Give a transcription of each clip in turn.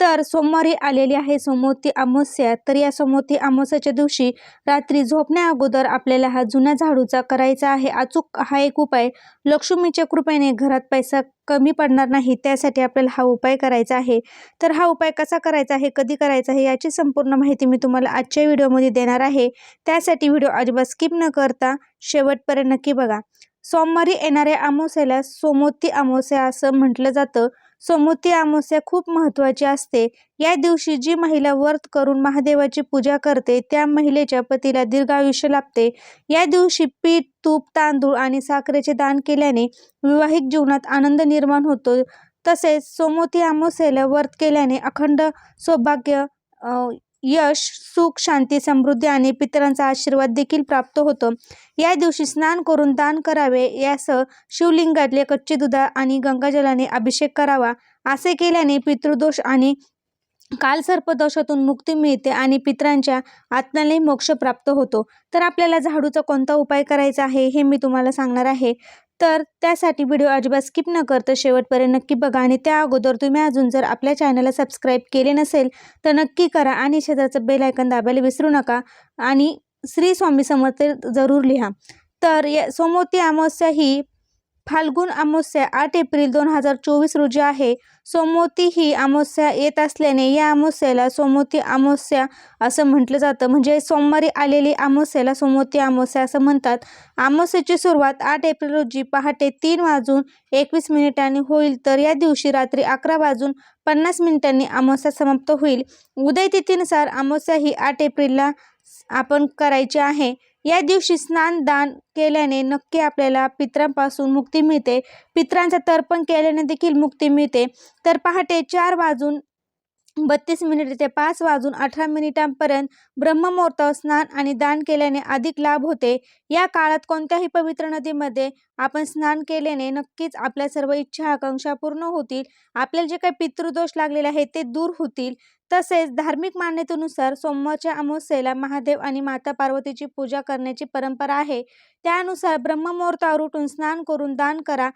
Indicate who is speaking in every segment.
Speaker 1: तर सोमवारी आलेली आहे सोमवती अमावस्या. तर या सोमवती अमावस्याच्या दिवशी रात्री झोपण्या अगोदर आपल्याला हा जुन्या झाडूचा करायचा आहे. अचूक हा एक उपाय. लक्ष्मीच्या कृपेने घरात पैसा कमी पडणार नाही त्यासाठी आपल्याला हा उपाय करायचा आहे. तर हा उपाय कसा करायचा आहे कधी करायचा आहे याची संपूर्ण माहिती मी तुम्हाला आजच्या व्हिडिओमध्ये देणार आहे. त्यासाठी व्हिडिओ अजिबात स्किप न करता शेवटपर्यंत नक्की बघा. सोमवारी येणाऱ्या अमावस्याला सोमवती अमावस्या असं म्हटलं जातं. सोमवती अमावस्या खूप महत्त्वाची असते. या दिवशी जी महिला व्रत करून महादेवाची पूजा करते त्या महिलेच्या पतीला दीर्घायुष्य लाभते. या दिवशी पीठ तूप तांदूळ आणि साखरेचे दान केल्याने विवाहिक जीवनात आनंद निर्माण होतो. तसेच सोमवती अमावस्येला व्रत केल्याने अखंड सौभाग्य यश सुख शांती समृद्धी आणि पितरांचा आशीर्वाद देखील प्राप्त होतो. या दिवशी स्नान करून दान करावे यासह शिवलिंगातले कच्चे दुधा आणि गंगाजलाने अभिषेक करावा असे केल्याने पितृदोष आणि कालसर्पदोषातून मुक्ती मिळते आणि पितरांच्या आत्म्यालाही मोक्ष प्राप्त होतो. तर आपल्याला झाडूचा कोणता उपाय करायचा आहे हे मी तुम्हाला सांगणार आहे. तर त्यासाठी व्हिडिओ अजिबात स्किप न करता शेवटपर्यंत नक्की बघा आणि त्या अगोदर तुम्ही अजून जर आपल्या चॅनलला सबस्क्राईब केले नसेल तर नक्की करा आणि शेजारचं बेल आयकन दाबायला विसरू नका आणि श्री स्वामी समर्थ जरूर लिहा. तर या सोमवती अमावस्या ही फाल्गुन अमावस्या आठ एप्रिल दोन हजार चोवीस रोजी आहे. सोमवती ही अमावस्या येत असल्याने या अमावस्याला सोमवती अमावस्या असं म्हटलं जातं. म्हणजे सोमवारी आलेली अमावस्याला सोमवती अमावस्या असं म्हणतात. अमावस्याची सुरुवात आठ एप्रिल रोजी पहाटे तीन वाजून एकवीस मिनिटांनी होईल तर या दिवशी रात्री अकरा वाजून पन्नास मिनिटांनी अमावस्या समाप्त होईल. उदय तिथीनुसार अमावस्या ही आठ एप्रिलला आपण करायची आहे. या दिवशी स्नान दान केल्याने नक्की आपल्याला पित्रांपासून मुक्ती मिळते. पित्रांचं तर्पण केल्याने देखील मुक्ती मिळते. तर पहाटे चार वाजून बत्तीस मिनिट ते पाच वाजून अठरा मिनिटांपर्यंत ब्रह्ममुहूर्तावर स्नान आणि दान केल्याने अधिक लाभ होते. या काळात कोणत्याही पवित्र नदीमध्ये आपण स्नान केल्याने नक्कीच आपल्या सर्व इच्छा आकांक्षा पूर्ण होतील. आपल्याला जे काही पितृदोष लागलेले आहेत ते दूर होतील. तसेच धार्मिक मान्यतेनुसार सोमवारच्या अमावस्येला महादेव आणि माता पार्वतीची पूजा करण्याची परंपरा आहे. त्यानुसार ब्रह्ममुहूर्तावर उठून स्नान करून दान करा.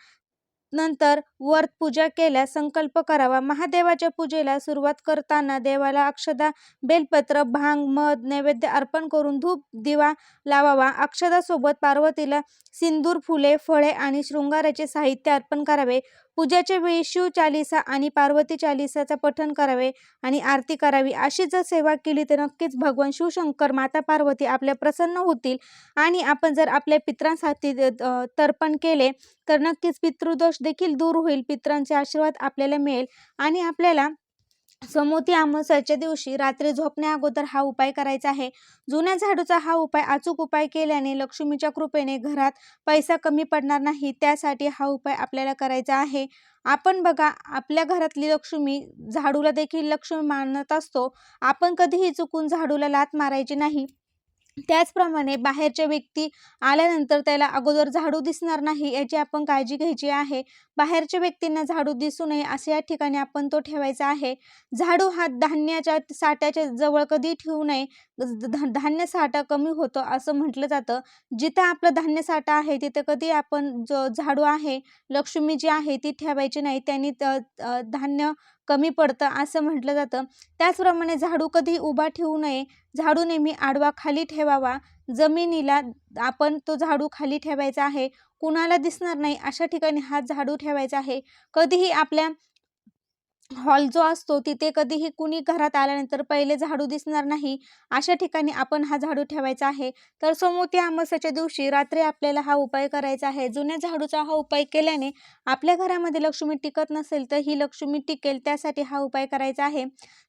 Speaker 1: नंतर व्रत पूजा केल्यास संकल्प करावा. महादेवाच्या पूजेला सुरुवात करताना देवाला अक्षदा बेलपत्र भांग मध नैवेद्य अर्पण करून धूप दिवा लावावा. अक्षदासोबत पार्वतीला सिंदूर फुले फळे आणि शृंगाराचे साहित्य अर्पण करावे. पूजेच्या वेळी शिव चालिसा आणि पार्वती चालिसाचं पठण करावे आणि आरती करावी. अशी जर सेवा केली तर नक्कीच भगवान शिवशंकर माता पार्वती आपल्या प्रसन्न होतील. आणि आपण जर आपल्या पित्रांसाठी तर्पण केले तर नक्कीच पितृदोष देखील दूर होईल. पित्रांचे आशीर्वाद आपल्याला मिळेल आणि आपल्याला समोती अमावस्याच्या दिवशी रात्री झोपण्या अगोदर हा उपाय करायचा आहे. जुन्या झाडूचा हा उपाय अचूक उपाय केल्याने लक्ष्मीच्या कृपेने घरात पैसा कमी पडणार नाही त्यासाठी हा उपाय आपल्याला करायचा आहे. आपण बघा आपल्या घरातली लक्ष्मी झाडूला देखील लक्ष्मी मानत असतो. आपण कधीही चुकून झाडूला लात मारायची नाही. त्याचप्रमाणे बाहेरच्या व्यक्ती आल्यानंतर त्याला अगोदर झाडू दिसणार नाही याची आपण काळजी घ्यायची आहे. बाहेरच्या व्यक्तींना झाडू दिसू नये असे या ठिकाणी आपण तो ठेवायचा आहे. झाडू हा धान्याच्या साठ्याच्या जवळ कधी ठेवू नये? धान्य साठा कमी होतो असं म्हटलं जातं. जिथं आपलं धान्य साठा आहे तिथे कधी आपण जो झाडू आहे लक्ष्मी जी आहे ती ठेवायची नाही. त्यांनी धान्य कमी पडतं असं म्हटलं जातं. त्याचप्रमाणे झाडू कधी उभा ठेवू नये. झाडू नेहमी आडवा खाली ठेवावा. जमिनीला आपण तो झाडू खाली ठेवायचा आहे. कुणाला दिसणार नाही अशा ठिकाणी हा झाडू ठेवायचा आहे. कधीही आपल्या हॉल जो असतो तिथे कधीही कुणी घरात आल्यानंतर पहिले झाडू दिसणार नाही. अशा ठिकाणी आपण हा झाडू ठेवायचा आहे. तर सोमवती अमावस्याच्या दिवशी रात्री आपल्याला हा उपाय करायचा आहे. जुन्या झाडूचा हा उपाय केल्याने आपल्या घरामध्ये लक्ष्मी टिकत नसेल तर ही लक्ष्मी टिकेल त्यासाठी हा उपाय करायचा आहे.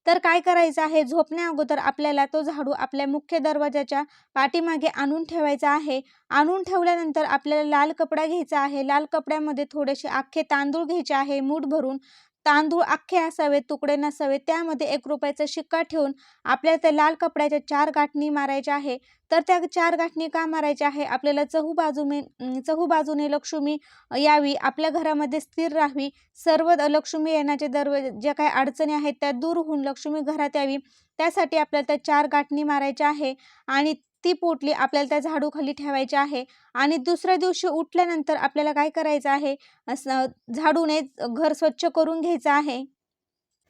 Speaker 1: तर काय करायचं आहे? झोपण्या अगोदर आपल्याला तो झाडू आपल्या मुख्य दरवाजाच्या पाठीमागे आणून ठेवायचा आहे. आणून ठेवल्यानंतर आपल्याला लाल कपडा घ्यायचा आहे. लाल कपड्यामध्ये थोडेसे अख्खे तांदूळ घ्यायचे आहे. मूठ भरून तांदूळ अख्खे असावेत तुकडे नसावेत त्यामध्ये एक रुपयाचा शिक्का ठेवून आपल्याला त्या लाल कपड्याच्या चार गाठणी मारायच्या आहे. तर त्या चार गाठणी का मारायच्या आहे? आपल्याला चहू बाजूने चहू बाजूने लक्ष्मी यावी आपल्या घरामध्ये स्थिर राहावी. सर्व लक्ष्मी येण्याचे दरवे ज्या काही अडचणी आहेत त्या दूर होऊन लक्ष्मी घरात यावी. त्यासाठी आपल्याला त्या चार गाठणी मारायच्या आहे. आणि ती पोटली आपल्याला त्या झाडूखाली ठेवायची आहे आणि दुसऱ्या दिवशी उठल्यानंतर आपल्याला काय करायचं आहे? असं झाडूने घर स्वच्छ करून घ्यायचं आहे.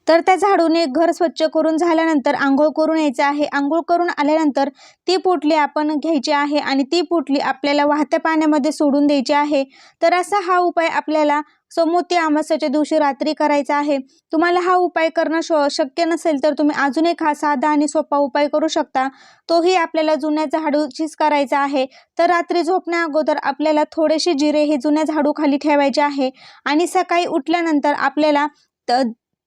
Speaker 1: तर त्या झाडूने घर स्वच्छ करून झाल्यानंतर आंघोळ करून यायचं आहे. आंघोळ करून आल्यानंतर ती पोटली आपण घ्यायची आहे आणि ती पोटली आपल्याला वाहत्या पाण्यामध्ये सोडून द्यायची आहे. तर असा हा उपाय आपल्याला समोती अमास्याच्या दिवशी रात्री करायचा आहे. तुम्हाला हा उपाय करणं श शक्य नसेल तर तुम्ही अजून एक हा साधा आणि सोपा उपाय करू शकता. तोही आपल्याला जुन्या झाडूचीच करायचा आहे. तर रात्री झोपण्या अगोदर आपल्याला थोडेसे जिरे हे जुन्या झाडूखाली ठेवायचे आहे. आणि सकाळी उठल्यानंतर आपल्याला त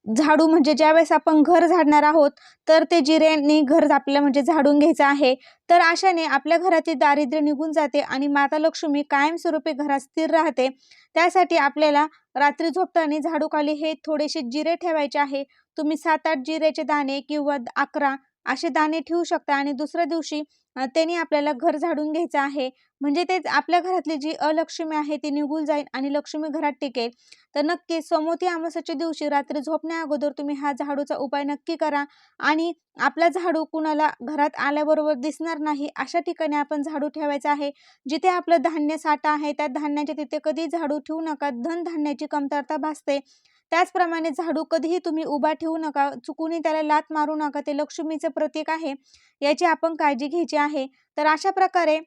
Speaker 1: झाडू म्हणजे ज्यावेळेस आपण घर झाडणार आहोत तर ते जिऱ्याने घर आपल्याला म्हणजे झाडून घ्यायचं आहे. तर अशाने आपल्या घरातील दारिद्र्य निघून जाते आणि माता लक्ष्मी कायमस्वरूपी घरात स्थिर राहते. त्यासाठी आपल्याला रात्री झोपताना झाडूखाली हे थोडेसे जिरे ठेवायचे आहे. तुम्ही सात आठ जिऱ्याचे दाणे किंवा अकरा असे दाणे ठेवू शकता आणि दुसऱ्या दिवशी त्यांनी आपल्याला घर झाडून घ्यायचं आहे. म्हणजे ते आपल्या घरातली जी अलक्ष्मी आहे ती निघून जाईल आणि लक्ष्मी घरात टिकेल. तर नक्की सोमवती आमसाच्या दिवशी रात्री झोपण्या अगोदर तुम्ही हा झाडूचा उपाय नक्की करा. आणि आपला झाडू कुणाला घरात आल्याबरोबर दिसणार नाही अशा ठिकाणी आपण झाडू ठेवायचा आहे. जिथे आपलं धान्य साठा आहे त्या धान्याच्या तिथे कधी झाडू ठेवू नका. धनधान्याची कमतरता भासते. त्याचप्रमाणे झाडू कधीही तुम्ही उभा ठेवू नका चुकूनही त्याला लात मारू नका ते लक्ष्मीचं प्रतीक आहे याची आपण काळजी घ्यायची आहे. तर अशा प्रकारे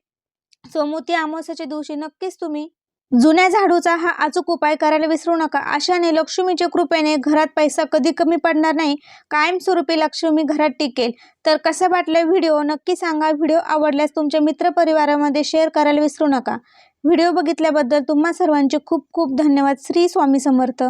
Speaker 1: सोमवती अमावस्याच्या दिवशी नक्कीच तुम्ही जुन्या झाडूचा हा अचूक उपाय करायला विसरू नका. अशाने लक्ष्मीच्या कृपेने घरात पैसा कधी कमी पडणार नाही कायमस्वरूपी लक्ष्मी घरात टिकेल. तर कसं वाटलं व्हिडिओ? नक्की सांगा. व्हिडिओ आवडल्यास तुमच्या मित्रपरिवारामध्ये शेअर करायला विसरू नका. व्हिडिओ बघितल्याबद्दल तुम्हा सर्वांचे खूप खूप धन्यवाद. श्री स्वामी समर्थ.